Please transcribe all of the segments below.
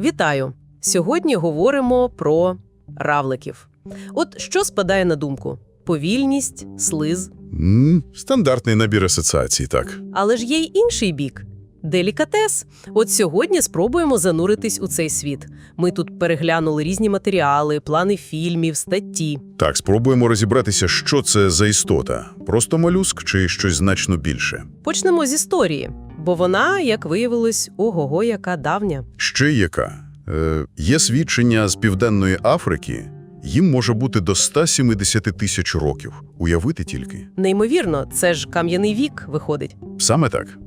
Вітаю! Сьогодні говоримо про равликів. От що спадає на думку? Повільність, слиз. М, Стандартний набір асоціацій, так. Але ж є й інший бік делікатес. От сьогодні спробуємо зануритись у цей світ. Ми тут переглянули різні матеріали, плани фільмів, статті. Так, спробуємо розібратися, що це за істота. Просто молюск чи щось значно більше. Почнемо з історії, бо вона, як виявилось, ого-го, яка давня. Ще яка? Е, є свідчення з Південної Африки. Їм може бути до 170 тисяч років. Уявити тільки. Неймовірно, це ж кам'яний вік виходить. Саме так.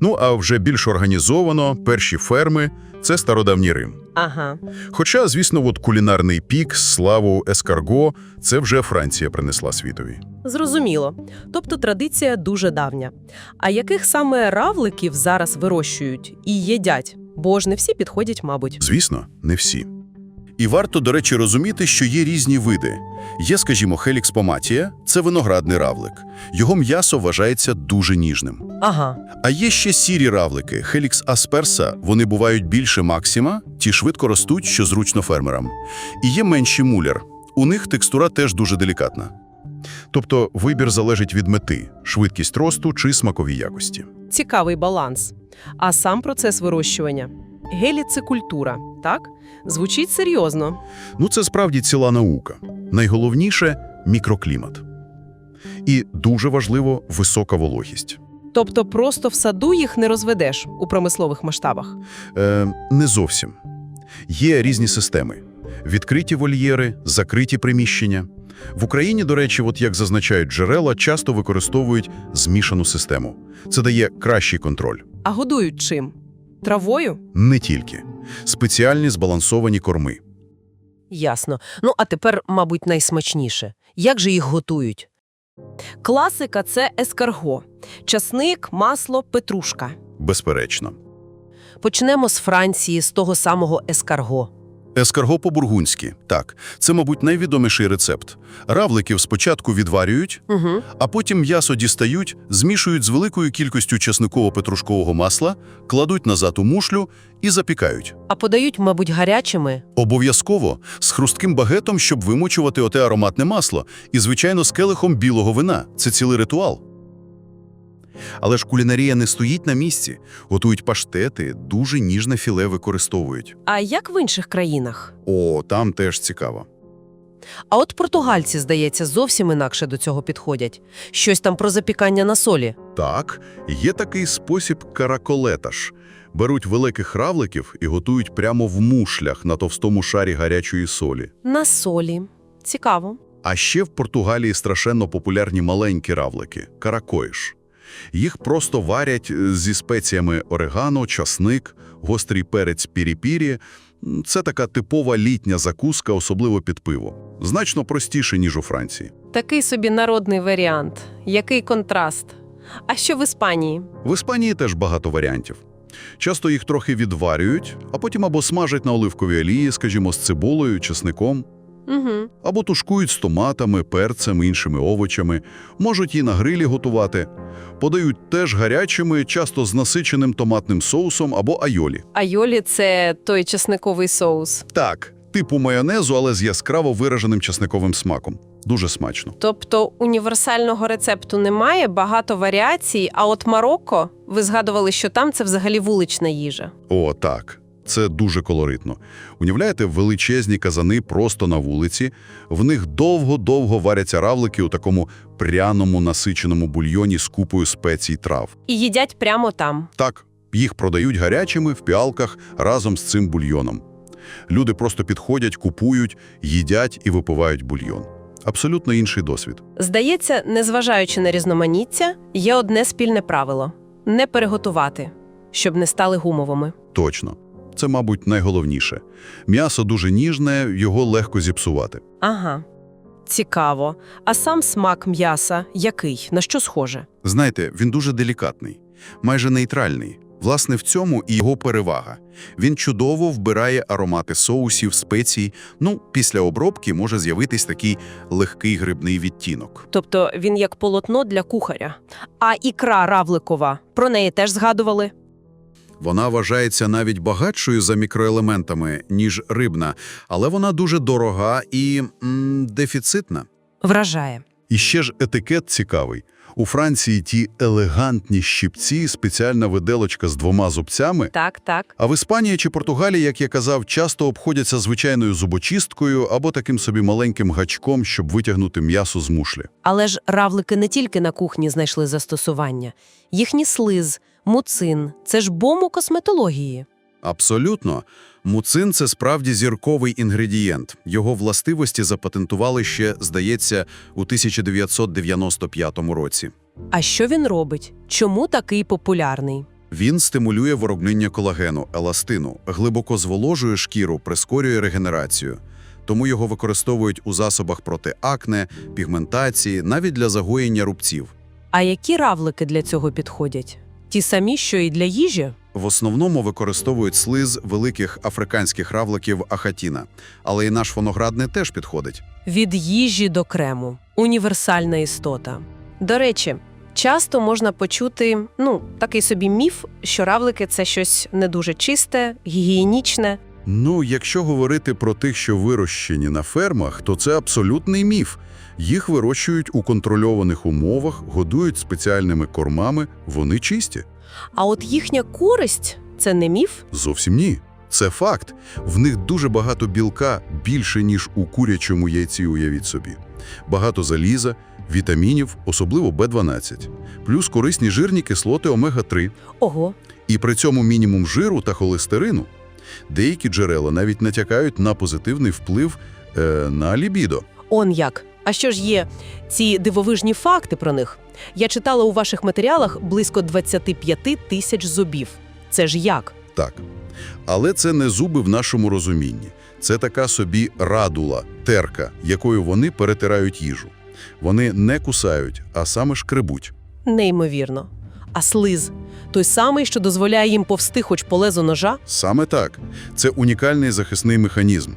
Ну, а вже більш організовано, перші ферми – це стародавній Рим. Ага. Хоча, звісно, от кулінарний пік, славу ескарго – це вже Франція принесла світові. Зрозуміло. Тобто традиція дуже давня. А яких саме равликів зараз вирощують і їдять? Бо ж не всі підходять, мабуть. Звісно, не всі. І варто, до речі, розуміти, що є різні види. Є, скажімо, хелікс поматія – це виноградний равлик. Його м'ясо вважається дуже ніжним. Ага. А є ще сірі равлики – хелікс асперса. Вони бувають більше максима, ті швидко ростуть, що зручно фермерам. І є менші муляр. У них текстура теж дуже делікатна. Тобто вибір залежить від мети – швидкість росту чи смакові якості. Цікавий баланс. А сам процес вирощування геліцикультура, так? Звучить серйозно. Ну, це справді ціла наука. Найголовніше – мікроклімат. І дуже важливо – висока вологість. Тобто просто в саду їх не розведеш у промислових масштабах. Е, не зовсім. Є різні системи. Відкриті вольєри, закриті приміщення. В Україні, до речі, от як зазначають джерела, часто використовують змішану систему. Це дає кращий контроль. А годують чим? Травою? Не тільки. Спеціальні збалансовані корми. Ясно. Ну, а тепер, мабуть, найсмачніше. Як же їх готують? Класика це ескарго. Часник, масло, петрушка. Безперечно. Почнемо з Франції, з того самого ескарго. Ескарго по-бургунськи. Так, це, мабуть, найвідоміший рецепт. Равликів спочатку відварюють, Угу. а потім м'ясо дістають, змішують з великою кількістю часниково-петрушкового масла, кладуть назад у мушлю і запікають. А подають, мабуть, гарячими. Обов'язково з хрустким багетом, щоб вимочувати оте ароматне масло, і, звичайно, з келихом білого вина. Це цілий ритуал. Але ж кулінарія не стоїть на місці. Готують паштети, дуже ніжне філе використовують. А як в інших країнах? О, там теж цікаво. А от португальці, здається, зовсім інакше до цього підходять. Щось там про запікання на солі. Так, є такий спосіб караколеташ. Беруть великих равликів і готують прямо в мушлях на товстому шарі гарячої солі. На солі. Цікаво. А ще в Португалії страшенно популярні маленькі равлики – каракоїш. Їх просто варять е, зі спеціями орегано, часник, гострий перець пірі-пірі. Це така типова літня закуска, особливо під пиво. Значно простіше, ніж у Франції. Такий собі народний варіант. Який контраст. А що в Іспанії? В Іспанії теж багато варіантів. Часто їх трохи відварюють, а потім або смажать на оливковій олії, скажімо, з цибулею, чесником, Угу. або тушкують з томатами, перцем, іншими овочами, можуть і на грилі готувати. Подають теж гарячими, часто з насиченим томатним соусом або айолі. Айолі це той чесниковий соус. Так, типу майонезу, але з яскраво вираженим чесниковим смаком. Дуже смачно. Тобто універсального рецепту немає, багато варіацій. А от Марокко, ви згадували, що там це взагалі вулична їжа. О, так. Це дуже колоритно. Уявляєте, величезні казани просто на вулиці, в них довго-довго варяться равлики у такому пряному насиченому бульйоні з купою спецій трав. І їдять прямо там. Так, їх продають гарячими в піалках разом з цим бульйоном. Люди просто підходять, купують, їдять і випивають бульйон. Абсолютно інший досвід. Здається, незважаючи на різноманіття, є одне спільне правило не переготувати, щоб не стали гумовими. Точно. Це, мабуть, найголовніше. М'ясо дуже ніжне, його легко зіпсувати. Ага. Цікаво. А сам смак м'яса який? На що схоже? Знаєте, він дуже делікатний, майже нейтральний. Власне, в цьому і його перевага. Він чудово вбирає аромати соусів, спецій. Ну, після обробки може з'явитись такий легкий грибний відтінок. Тобто він як полотно для кухаря. А ікра равликова, про неї теж згадували? Вона вважається навіть багатшою за мікроелементами, ніж рибна, але вона дуже дорога і м, дефіцитна. Вражає. І ще ж етикет цікавий. У Франції ті елегантні щипці, спеціальна виделочка з двома зубцями, Так, так. а в Іспанії чи Португалії, як я казав, часто обходяться звичайною зубочисткою або таким собі маленьким гачком, щоб витягнути м'ясо з мушлі. Але ж равлики не тільки на кухні знайшли застосування. Їхній слиз, муцин – це ж бом у косметології. Абсолютно. Муцин – це справді зірковий інгредієнт. Його властивості запатентували ще, здається, у 1995 році. А що він робить? Чому такий популярний? Він стимулює виробнення колагену, еластину, глибоко зволожує шкіру, прискорює регенерацію. Тому його використовують у засобах проти акне, пігментації, навіть для загоєння рубців. А які равлики для цього підходять? Ті самі, що і для їжі? В основному використовують слиз великих африканських равликів ахатіна, але і наш фоноградний теж підходить. Від їжі до крему. Універсальна істота. До речі, часто можна почути, ну, такий собі міф, що равлики це щось не дуже чисте, гігієнічне. Ну, якщо говорити про тих, що вирощені на фермах, то це абсолютний міф. Їх вирощують у контрольованих умовах, годують спеціальними кормами, вони чисті. А от їхня користь це не міф? Зовсім ні. Це факт. В них дуже багато білка, більше, ніж у курячому яйці, уявіть собі. Багато заліза, вітамінів, особливо В12. Плюс корисні жирні кислоти омега-3. Ого, І при цьому мінімум жиру та холестерину. Деякі джерела навіть натякають на позитивний вплив е, на лібідо. он як. А що ж є ці дивовижні факти про них? Я читала у ваших матеріалах близько 25 тисяч зубів. Це ж як? Так. Але це не зуби в нашому розумінні. Це така собі радула, терка, якою вони перетирають їжу. Вони не кусають, а саме шкребуть. Неймовірно. А слиз той самий, що дозволяє їм повсти хоч полезу ножа? Саме так. Це унікальний захисний механізм.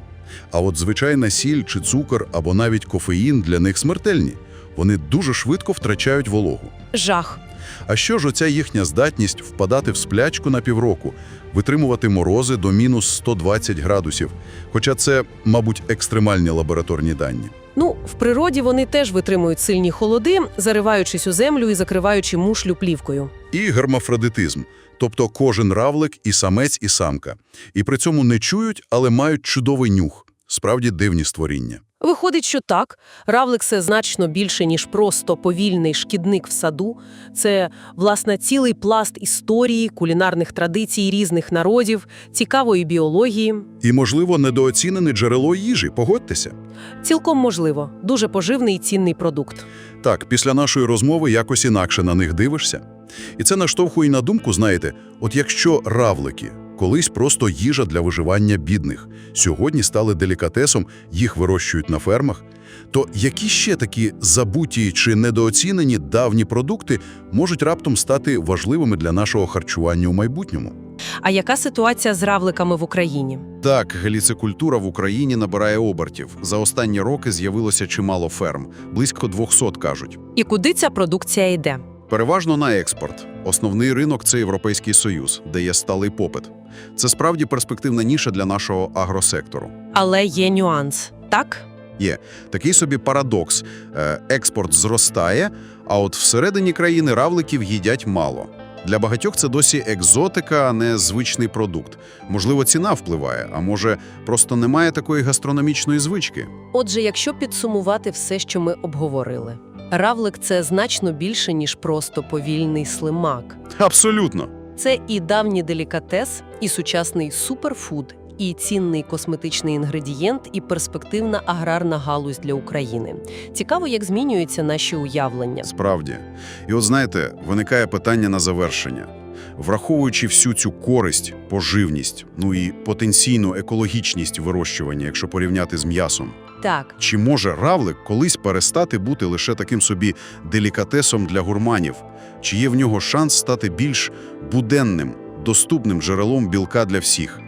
А от звичайна сіль чи цукор або навіть кофеїн для них смертельні. Вони дуже швидко втрачають вологу. Жах. А що ж оця їхня здатність впадати в сплячку на півроку, витримувати морози до мінус 120 градусів? Хоча це, мабуть, екстремальні лабораторні дані. Ну, в природі вони теж витримують сильні холоди, зариваючись у землю і закриваючи мушлю плівкою. І гермафродитизм, тобто кожен равлик і самець, і самка. І при цьому не чують, але мають чудовий нюх. Справді дивні створіння. Виходить, що так, равлик – це значно більше, ніж просто повільний шкідник в саду. Це, власне, цілий пласт історії, кулінарних традицій різних народів, цікавої біології. І, можливо, недооцінене джерело їжі, погодьтеся. Цілком можливо, дуже поживний і цінний продукт. Так, після нашої розмови якось інакше на них дивишся. І це наштовхує на думку, знаєте, от якщо равлики колись просто їжа для виживання бідних, сьогодні стали делікатесом, їх вирощують на фермах, то які ще такі забуті чи недооцінені давні продукти можуть раптом стати важливими для нашого харчування у майбутньому? А яка ситуація з равликами в Україні? Так, геліцикультура в Україні набирає обертів. За останні роки з'явилося чимало ферм, близько 200, кажуть. І куди ця продукція йде? Переважно на експорт. Основний ринок це Європейський Союз, де є сталий попит. Це справді перспективна ніша для нашого агросектору. Але є нюанс, так? Є Такий собі парадокс: Е, експорт зростає, а от всередині країни равликів їдять мало. Для багатьох це досі екзотика, а не звичний продукт. Можливо, ціна впливає, а може, просто немає такої гастрономічної звички. Отже, якщо підсумувати все, що ми обговорили, равлик це значно більше, ніж просто повільний слимак. Абсолютно. Це і давній делікатес, і сучасний суперфуд, і цінний косметичний інгредієнт, і перспективна аграрна галузь для України. Цікаво, як змінюються наші уявлення. Справді. І от знаєте, виникає питання на завершення. Враховуючи всю цю користь, поживність, ну і потенційну екологічність вирощування, якщо порівняти з м'ясом, Так, чи може равлик колись перестати бути лише таким собі делікатесом для гурманів? Чи є в нього шанс стати більш буденним, доступним джерелом білка для всіх?